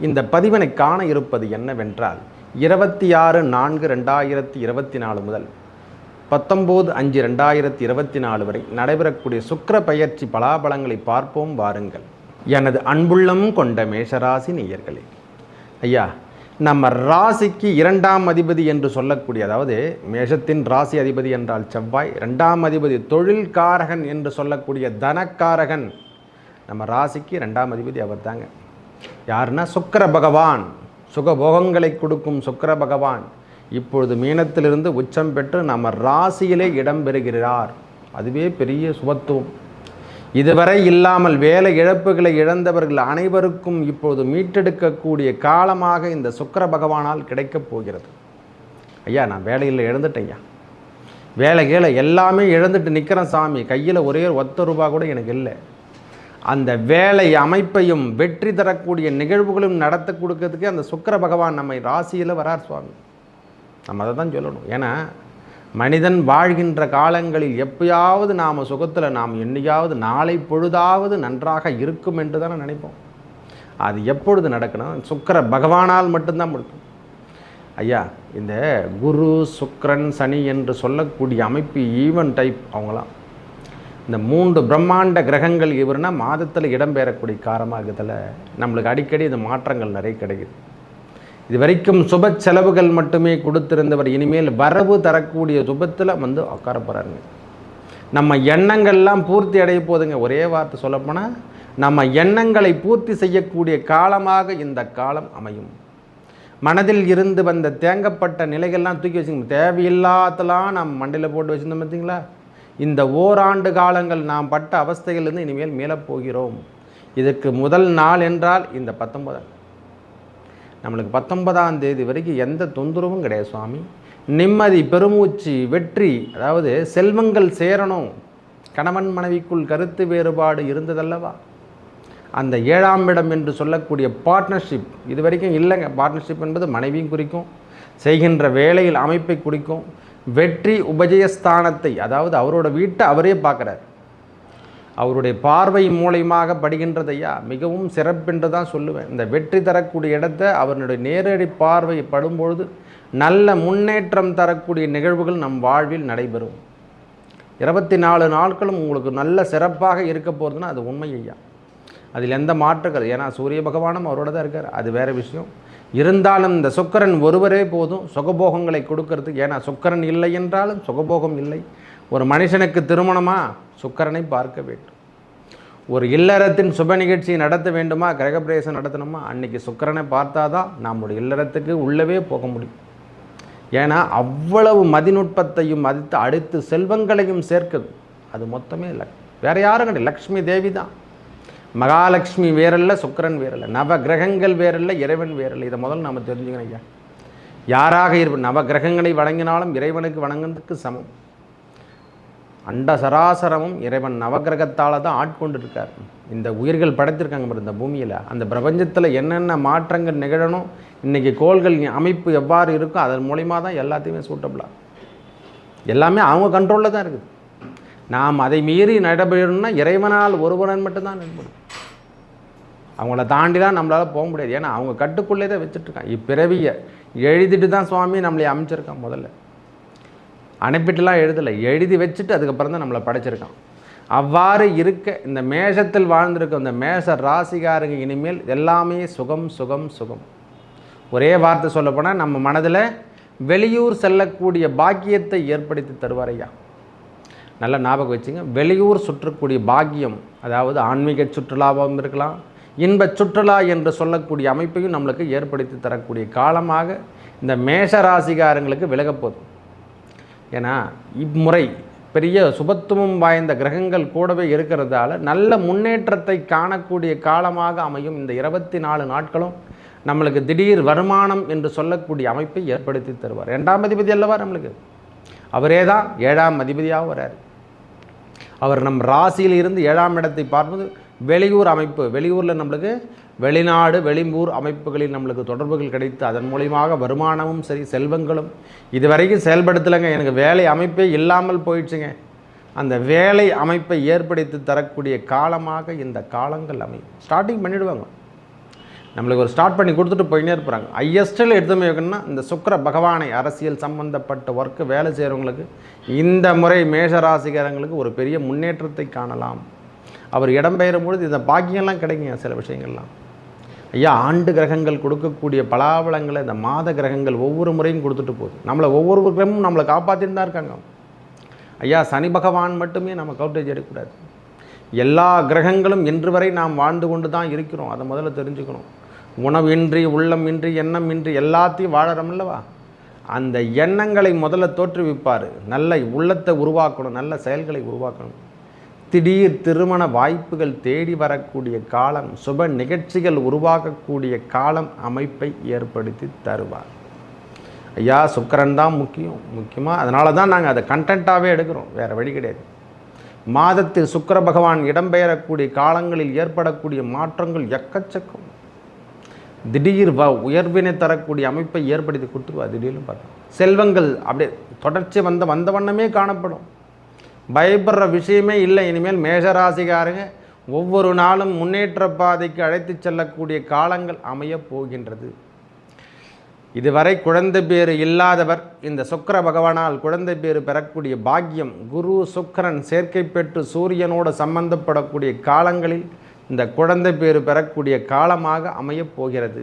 இந்த பதிவினை காண இருப்பது என்னவென்றால் இருபத்தி ஆறு நான்கு ரெண்டாயிரத்தி இருபத்தி நாலு முதல் பத்தொம்போது அஞ்சு ரெண்டாயிரத்தி இருபத்தி நாலு வரை நடைபெறக்கூடிய சுக்கர பயிற்சி பலாபலங்களை பார்ப்போம் வாருங்கள். எனது அன்புள்ளம் கொண்ட மேஷராசி நேயர்களே ஐயா நம்ம ராசிக்கு இரண்டாம் அதிபதி என்று சொல்லக்கூடிய அதாவது மேஷத்தின் ராசி அதிபதி என்றால் செவ்வாய் இரண்டாம் அதிபதி தொழில்காரகன் என்று சொல்லக்கூடிய தனக்காரகன் நம்ம ராசிக்கு இரண்டாம் அதிபதி அவர் தாங்க. யாருன்னா சுக்கர பகவான் சுகபோகங்களை கொடுக்கும் சுக்கர பகவான் இப்பொழுது மீனத்திலிருந்து உச்சம் பெற்று நம்ம ராசியிலே இடம் பெறுகிறார். அதுவே பெரிய சுபத்துவம். இதுவரை இல்லாமல் வேலை இழப்புகளை இழந்தவர்கள் அனைவருக்கும் இப்பொழுது மீட்டெடுக்கக்கூடிய காலமாக இந்த சுக்கிர பகவானால் கிடைக்கப் போகிறது. ஐயா நான் வேலையில் இழந்துட்டேன் ஐயா. வேலை கீழே எல்லாமே இழந்துட்டு நிற்கிறேன் சாமி. கையில் ஒரே ஒத்த ரூபா கூட எனக்கு இல்லை. அந்த வேலை அமைப்பையும் வெற்றி தரக்கூடிய நிகழ்வுகளும் நடத்த கொடுக்கறதுக்கு அந்த சுக்கர பகவான் நம்மை ராசியில் வரார் சுவாமி. நம்ம அதை தான் சொல்லணும். ஏன்னா மனிதன் வாழ்கின்ற காலங்களில் எப்பயாவது நாம் சுகத்தில் நாம் என்னையாவது நாளை பொழுதாவது நன்றாக இருக்கும் என்று தானே நினைப்போம். அது எப்பொழுது நடக்கணும் சுக்கர பகவானால் மட்டும்தான் முடியும் ஐயா இந்த குரு சுக்கரன் சனி என்று சொல்லக்கூடிய அமைப்பு ஈவன் டைப் அவங்களாம். இந்த மூன்று பிரம்மாண்ட கிரகங்கள் இவருனா மாதத்தில் இடம்பெறக்கூடிய காரணமாகத்தில் நம்மளுக்கு அடிக்கடி இந்த மாற்றங்கள் நிறைய கிடைக்குது. இது வரைக்கும் சுப செலவுகள் மட்டுமே கொடுத்திருந்தவர் இனிமேல் வரவு தரக்கூடிய சுபத்தில் வந்து உட்கார போகிறாருங்க நம்ம எண்ணங்கள்லாம் பூர்த்தி அடைய போதுங்க. ஒரே வார்த்தை சொல்லப்போனால் நம்ம எண்ணங்களை பூர்த்தி செய்யக்கூடிய காலமாக இந்த காலம் அமையும். மனதில் இருந்து வந்த தேங்கப்பட்ட நிலைகள்லாம் தூக்கி வச்சுங்க தேவையில்லாதலாம் நம்ம மண்டையில் போட்டு வச்சுருந்தோம் பார்த்தீங்களா இந்த ஓராண்டு காலங்கள் நாம் பட்ட அவஸ்தைகளிலிருந்து இனிமேல் மீளப் போகிறோம் இதுக்கு முதல் நாள் என்றால் இந்த பத்தொன்பதாம் நம்மளுக்கு பத்தொன்பதாம் தேதி வரைக்கும் எந்த தொந்தரவும் கிடையாது சுவாமி. நிம்மதி பெருமூச்சு வெற்றி அதாவது செல்வங்கள் சேரணும். கணவன் மனைவிக்குள் கருத்து வேறுபாடு இருந்ததல்லவா? அந்த ஏழாம் இடம் என்று சொல்லக்கூடிய பார்ட்னர்ஷிப் இது வரைக்கும் இல்லைங்க. பார்ட்னர்ஷிப் என்பது மனைவியும் குறிக்கும். செய்கின்ற வேலையில் அமைப்பை குறிக்கும். வெற்றி உபஜயஸ்தானத்தை அதாவது அவரோட வீட்டை அவரே பார்க்குறார். அவருடைய பார்வை மூலயமாக படுகின்றது ஐயா மிகவும் சிறப்பென்று தான் சொல்லுவேன். இந்த வெற்றி தரக்கூடிய இடத்தை அவருடைய நேரடி பார்வை படும்பொழுது நல்ல முன்னேற்றம் தரக்கூடிய நிகழ்வுகள் நம் வாழ்வில் நடைபெறும். இருபத்தி நாலு நாட்களும் உங்களுக்கு நல்ல சிறப்பாக இருக்க போகிறதுன்னா அது உண்மை ஐயா. அதில் எந்த மாற்றுக்கள் ஏன்னா சூரிய பகவானும் அவரோட தான் இருக்கார். அது வேறு விஷயம். இருந்தாலும் இந்த சுக்கரன் ஒருவரே போதும். சுகபோகங்களை கொடுக்கறதுக்கு ஏன்னா சுக்கரன் இல்லை என்றாலும் சுகபோகம் இல்லை. ஒரு மனுஷனுக்கு திருமணமா? சுக்கரனை பார்க்க வேண்டும். ஒரு இல்லறத்தின் சுப நிகழ்ச்சி நடத்த வேண்டுமா? கிரகப்பிரவேசம் நடத்தணுமா? அன்னைக்கு சுக்கரனை பார்த்தா தான் நம்முடைய இல்லறத்துக்கு உள்ளவே போக முடியும். ஏன்னா அவ்வளவு மதிநுட்பத்தையும் மதித்து அடுத்து செல்வங்களையும் சேர்க்குது. அது மொத்தமே இல்லை. வேற யாரும் கிடையாது. லக்ஷ்மி தேவி தான். மகாலட்சுமி வேறல்ல சுக்கரன் வேறல்ல நவ கிரகங்கள் வேறல்ல இறைவன் வேறல்ல. இதை முதல்ல நாம் தெரிஞ்சுக்கணும் ஐயா. யாராக இருப்ப நவ கிரகங்களை வணங்கினாலும் இறைவனுக்கு வணங்குறதுக்கு சமம். அண்ட சராசரமும் இறைவன் நவகிரகத்தால் தான் ஆட்கொண்டு இருக்கார். இந்த உயிர்கள் படைத்திருக்காங்க பாரு இந்த பூமியில். அந்த பிரபஞ்சத்தில் என்னென்ன மாற்றங்கள் நிகழணும் இன்றைக்கி கோள்கள் அமைப்பு எவ்வாறு இருக்கோ அதன் மூலிமா தான் எல்லாத்தையுமே சூட்டபிளாக எல்லாமே அவங்க கண்ட்ரோலில் தான் இருக்குது. நாம் அதை மீறி நடைபெறணும்னா இறைவனால் ஒருவனன் மட்டும்தான் நடைபெறும் அவங்கள தாண்டி தான் நம்மளால் போக முடியாது. ஏன்னா அவங்க கட்டுக்குள்ளே தான் வச்சுட்ருக்கான் இப்பிறவியை எழுதிட்டு தான் சுவாமி நம்மளை அமைச்சிருக்கான் முதல்ல. அனுப்பிட்டுலாம் எழுதலை. எழுதி வச்சுட்டு அதுக்கப்புறம் தான் நம்மளை படைச்சிருக்கான். அவ்வாறு இருக்க இந்த மேஷத்தில் வாழ்ந்திருக்க இந்த மேஷ ராசிகாரங்க இனிமேல் எல்லாமே சுகம் சுகம் சுகம். ஒரே வார்த்தை சொல்லப்போனால் நம்ம மனதில் வெளியூர் செல்லக்கூடிய பாக்கியத்தை ஏற்படுத்தி தருவாரையா நல்லா ஞாபகம் வச்சுங்க. வெளியூர் சுற்றக்கூடிய பாக்கியம் அதாவது ஆன்மீக சுற்றுலாவும் இருக்கலாம் இன்ப சுற்றுலா என்று சொல்லக்கூடிய அமைப்பையும் நம்மளுக்கு ஏற்படுத்தி தரக்கூடிய காலமாக இந்த மேஷ ராசிகாரங்களுக்கு விலகப்போகுது ஏன்னா இம்முறை பெரிய சுபத்துவம் வாய்ந்த கிரகங்கள் கூடவே இருக்கிறதால நல்ல முன்னேற்றத்தை காணக்கூடிய காலமாக அமையும் இந்த இருபத்தி நாலு நாட்களும் நம்மளுக்கு திடீர் வருமானம் என்று சொல்லக்கூடிய அமைப்பை ஏற்படுத்தி தருவார். ரெண்டாம் அதிபதி அல்லவா நம்மளுக்கு? அவரே தான் ஏழாம் அதிபதியாக வரார் அவர் நம் ராசியில் இருந்து ஏழாம் இடத்தை பார்ப்பது வெளியூர் அமைப்பு வெளியூரில் நம்மளுக்கு வெளிநாடு வெளியூர் அமைப்புகளில் நம்மளுக்கு தொடர்புகள் கிடைத்து அதன் மூலியமாக வருமானமும் சரி செல்வங்களும் இதுவரைக்கும் செயல்படுத்தலைங்க. எனக்கு வேலை அமைப்பே இல்லாமல் போயிடுச்சுங்க. அந்த வேலை அமைப்பை ஏற்படுத்தி தரக்கூடிய காலமாக இந்த காலங்கள் அமையும். ஸ்டார்டிங் பண்ணிடுவாங்க. நம்மளுக்கு ஒரு ஸ்டார்ட் பண்ணி கொடுத்துட்டு போயினே இருப்பாங்க. ஹையஸ்ட்டில் எடுத்துமே வைக்கணும்னா இந்த சுக்கிர பகவானை அரசியல் சம்பந்தப்பட்ட ஒர்க்கு வேலை செய்கிறவங்களுக்கு இந்த முறை மேஷராசிகாரங்களுக்கு ஒரு பெரிய முன்னேற்றத்தை காணலாம். அவர் இடம்பெயரும் பொழுது இந்த பாக்கியம்லாம் கிடைக்குங்க சில விஷயங்கள்லாம். ஐயா ஆண்டு கிரகங்கள் கொடுக்கக்கூடிய பலாபலங்களை இந்த மாத கிரகங்கள் ஒவ்வொரு முறையும் கொடுத்துட்டு போகுது. நம்மளை ஒவ்வொரு கிரகமும் நம்மளை காப்பாற்றின்னு தான் இருக்காங்க ஐயா சனி பகவான் மட்டுமே நம்ம கவுட்டேஜ் எடுக்கக்கூடாது. எல்லா கிரகங்களும் இன்று வரை நாம் வாழ்ந்து கொண்டு தான் இருக்கிறோம். அதை முதல்ல தெரிஞ்சுக்கணும். உணவின்றி உள்ளமின்றி எண்ணமின்றி எல்லாத்தையும் வாழறோம்லவா அந்த எண்ணங்களை முதல்ல தோற்றுவிப்பார். நல்ல உள்ளத்தை உருவாக்கணும். நல்ல செயல்களை உருவாக்கணும். திடீர் திருமண வாய்ப்புகள் தேடி வரக்கூடிய காலம் சுப நிகழ்ச்சிகள் உருவாக்கக்கூடிய காலம் அமைப்பை ஏற்படுத்தி தருவார். ஐயா சுக்கரன் தான் முக்கியம் முக்கியமாக அதனால தான் நாங்கள் அதை கண்டென்ட்டாகவே எடுக்கிறோம் வேறு வழி கிடையாது. மாதத்தில் சுக்கிர பகவான் இடம்பெயரக்கூடிய காலங்களில் ஏற்படக்கூடிய மாற்றங்கள் எக்கச்சக்கம். திடீர் வ உயர்வினை தரக்கூடிய அமைப்பை ஏற்படுத்தி கொடுத்துருவா திடீர்னு பார்த்தா. செல்வங்கள் அப்படியே தொடர்ச்சி வந்த வந்த வண்ணமே காணப்படும். பயப்படுற விஷயமே இல்லை. இனிமேல் மேஷராசிக்காரங்க ஒவ்வொரு நாளும் முன்னேற்ற பாதைக்கு அழைத்து செல்லக்கூடிய காலங்கள் அமையப் போகின்றது. இதுவரை குழந்தை பேறு இல்லாதவர் இந்த சுக்கிர பகவானால் குழந்தை பேறு பெறக்கூடிய பாக்கியம் குரு சுக்கிரன் சேர்க்கை பெற்று சூரியனோடு சம்பந்தப்படக்கூடிய காலங்களில் இந்த குழந்தை பேறு பெறக்கூடிய காலமாக அமையப் போகிறது.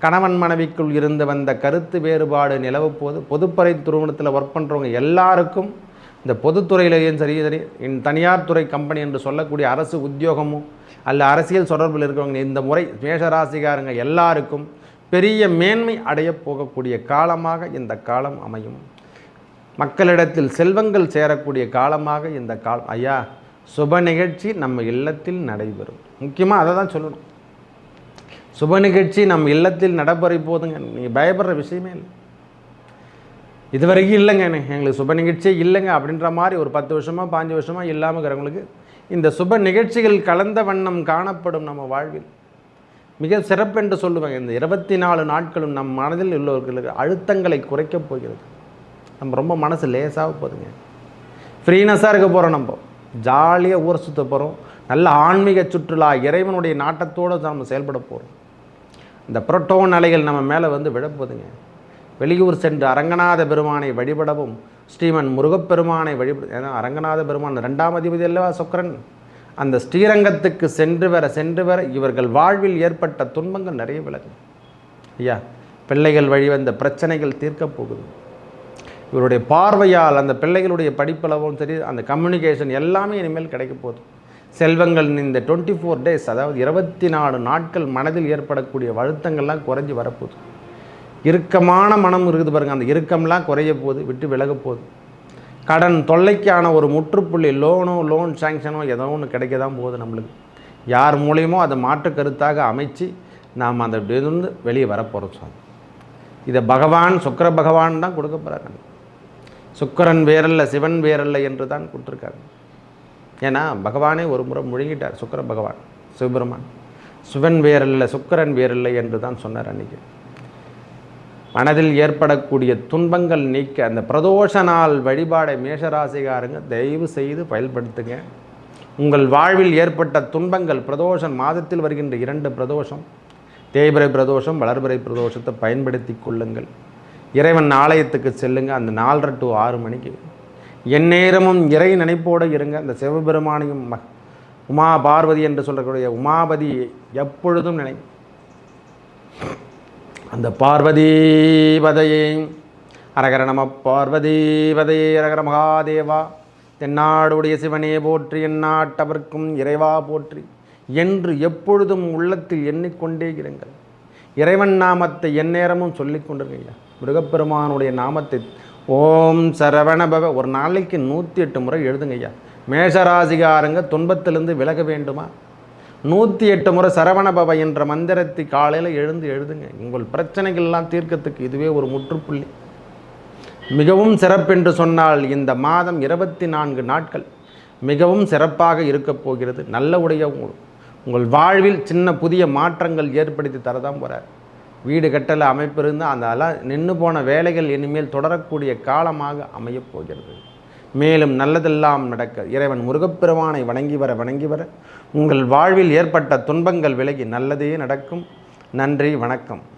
கணவன் மனைவிக்குள் இருந்து வந்த கருத்து வேறுபாடு நிலவப்போது பொதுப்பறை துருவணத்தில் ஒர்க் பண்ணுறவங்க எல்லாருக்கும் இந்த பொதுத்துறையிலேயும் சரி சரி தனியார் துறை கம்பெனி என்று சொல்லக்கூடிய அரசு உத்தியோகமும் அல்ல அரசியல் தொடர்பில் இருக்கிறவங்க இந்த முறை மேஷராசிகாரங்க எல்லாருக்கும் பெரிய மேன்மை அடையப் போகக்கூடிய காலமாக இந்த காலம் அமையும். மக்களிடத்தில் செல்வங்கள் சேரக்கூடிய காலமாக இந்த காலம் ஐயா சுப நிகழ்ச்சி நம்ம இல்லத்தில் நடைபெறும். முக்கியமாக அதை தான் சொல்லணும். சுப நிகழ்ச்சி நம்ம இல்லத்தில் நடைபெற போதுங்க. நீங்கள் பயப்படுற விஷயமே இல்லை. இது வரைக்கும் இல்லைங்க எனக்கு எங்களுக்கு சுப நிகழ்ச்சியே இல்லைங்க. அப்படின்ற மாதிரி ஒரு பத்து வருஷமாக பாஞ்சு வருஷமாக இல்லாமல் இருக்கிறவங்களுக்கு இந்த சுப நிகழ்ச்சிகள் கலந்த வண்ணம் காணப்படும் நம்ம வாழ்வில். மிக சிறப்பென்று சொல்லுவாங்க. இந்த இருபத்தி நாலு நாட்களும் நம் மனதில் உள்ளவர்களுக்கு அழுத்தங்களை குறைக்கப் போகிறது. நம்ம ரொம்ப மனசு லேசாக போகுதுங்க. ஃப்ரீனஸாக இருக்க போகிறோம் நம்ம. ஜாலியாக ஊர் சுற்ற போகிறோம் நல்ல ஆன்மீக சுற்றுலா இறைவனுடைய நாட்டத்தோடு நம்ம செயல்பட போகிறோம் இந்த புரோட்டோன் அலைகள் நம்ம மேலே வந்து விழப்போதுங்க வெளியூர் சென்று அரங்கநாத பெருமானை வழிபடவும் ஸ்ரீமன் முருகப்பெருமானை வழிபட ஏன்னா அரங்கநாத பெருமான் ரெண்டாம் அதிபதி அல்லவா சுக்கரன்? அந்த ஸ்ரீரங்கத்துக்கு சென்று வர சென்று வர இவர்கள் வாழ்வில் ஏற்பட்ட துன்பங்கள் நிறைய விலகும். ஐயா பிள்ளைகள் வழி வந்த பிரச்சனைகள் தீர்க்கப் போகுது. இவருடைய பார்வையால் அந்த பிள்ளைகளுடைய படிப்பளவும் சரி அந்த கம்யூனிகேஷன் எல்லாமே இனிமேல் கிடைக்க போகுது. செல்வங்கள் இந்த டுவெண்ட்டி ஃபோர் டேஸ் அதாவது இருபத்தி நாலு நாட்கள் மனதில் ஏற்படக்கூடிய வழுத்தங்கள்லாம் குறைஞ்சி வரப்போகுது இறுக்கமான மனம் இருக்குது பாருங்கள் அந்த இறுக்கம்லாம் குறைய போகுது விட்டு விலக போகுது. கடன் தொல்லைக்கான ஒரு முற்றுப்புள்ளி லோனோ லோன் சாங்ஷனோ ஏதோ ஒன்று கிடைக்க தான் போகுது நம்மளுக்கு. யார் மூலியமோ அதை மாற்று கருத்தாக அமைச்சு நாம் அந்த இருந்து வெளியே வரப்போகிறோம் சார் இதை பகவான் சுக்கர பகவான் தான் கொடுக்க போகிறாங்க சுக்கரன் வேறல்ல சிவன் வேறல்ல என்று தான் கொடுத்துருக்காங்க ஏன்னா பகவானே ஒரு முறை முழுங்கிட்டார் சுக்கர பகவான் சிவபெருமான். சிவன் வேறல்ல சுக்கரன் வேறல்ல என்று தான் சொன்னார் அன்றைக்கி மனதில் ஏற்படக்கூடிய துன்பங்கள் நீக்க அந்த பிரதோஷ நாள் வழிபாடை மேஷராசிகாரங்க தயவு செய்து பயன்படுத்துங்க. உங்கள் வாழ்வில் ஏற்பட்ட துன்பங்கள் பிரதோஷம் மாதத்தில் வருகின்ற இரண்டு பிரதோஷம். தேய்பிரை பிரதோஷம் வளர்பிறை பிரதோஷத்தை பயன்படுத்தி கொள்ளுங்கள். இறைவன் ஆலயத்துக்கு செல்லுங்க. அந்த நாலரை டு ஆறு மணிக்கு எந்நேரமும் இறை நினைப்போடு இருங்க. அந்த சிவபெருமானையும் ம- உமா பார்வதி என்று சொல்லக்கூடிய உமாபதி எப்பொழுதும் நினை அந்த பார்வதீபதையே. அரகர நம பார்வதீபதையே அரகர மகாதேவா. தென்னாடுடைய சிவனே போற்றி எந்நாட்டவர்க்கும் இறைவா போற்றி. என்று எப்பொழுதும் உள்ளத்தில் எண்ணிக்கொண்டே இருங்கள். இறைவன் நாமத்தை எந்நேரமும் சொல்லிக் கொண்டிருக்கீங்க. முருகப்பெருமானுடைய நாமத்தை ஓம் சரவணபவ ஒரு நாளைக்கு நூற்றி எட்டு முறை எழுதுங்க ஐயா மேஷராசிகாரங்க துன்பத்திலிருந்து விலக வேண்டுமா? நூற்றி எட்டு முறை சரவணபவ என்ற மந்திரத்தை காலையில் எழுந்து எழுதுங்க. உங்கள் பிரச்சனைகள்லாம் தீர்க்கத்துக்கு இதுவே ஒரு முற்றுப்புள்ளி. மிகவும் சிறப்பென்று சொன்னால் இந்த மாதம் இருபத்தி நான்கு நாட்கள் மிகவும் சிறப்பாக இருக்கப் போகிறது. நல்ல உடைய உங்கள்- உங்கள் வாழ்வில் சின்ன புதிய மாற்றங்கள் ஏற்படுத்தி தரதான் போகிறார் வீடு கட்டல அமைப்பு இருந்தால் அந்த நின்று போன வேலைகள் இனிமேல் தொடரக்கூடிய காலமாக அமையப் போகிறது. மேலும் நல்லதெல்லாம் நடக்க. இறைவன் முருகப்பெருமானை வணங்கி வர வணங்கி வர. உங்கள் வாழ்வில் ஏற்பட்ட துன்பங்கள் விலகி நல்லதே நடக்கும். நன்றி வணக்கம்.